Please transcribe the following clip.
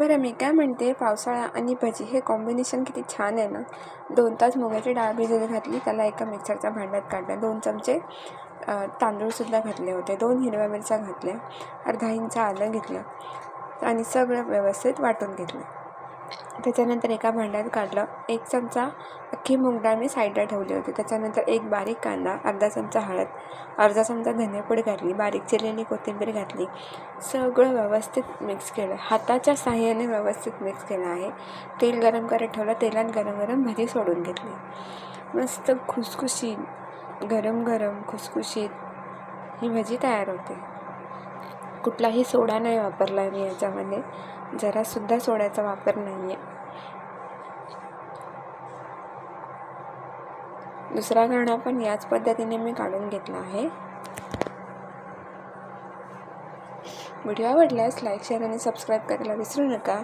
बरं मी काय म्हणते? पावसाळा आणि भजी हे कॉम्बिनेशन किती छान आहे ना? दोन तास मुगाची डाळ भिजत घातली त्याला एका मिक्सरच्या भांड्यात काढलं. दोन चमचे तांदूळसुद्धा घातले होते. दोन हिरव्या मिरच्या घातल्या अर्धा इंच आलं घेतलं आणि सगळं व्यवस्थित वाटून घेतलं. त्याच्यानंतर एका भांड्यात काढलं. एक चमचा अख्खी मूग मी साईडला ठेवली होती. त्याच्यानंतर एक बारीक कांदा अर्धा चमचा हळद अर्धा चमचा धनेपूड घातली बारीक चिरलेली कोथिंबीर घातली. सगळं व्यवस्थित मिक्स केलं. हाताच्या साह्याने व्यवस्थित मिक्स केलं आहे. तेल गरम करत ठेवलं. तेलात गरम गरम भजी सोडून घेतली. मस्त खुसखुशीत गरम गरम खुसखुशीत ही भजी तयार होते. कुठलाही सोडा नाही वापरला आहे मी याच्यामध्ये. जरासुद्धा सोड्याचा वापर नाही आहे दुसरा गाणा पण याच पद्धतीने मी काढून घेतला आहे. व्हिडिओ आवडल्यास लाईक शेअर आणि सबस्क्राईब करायला विसरू नका.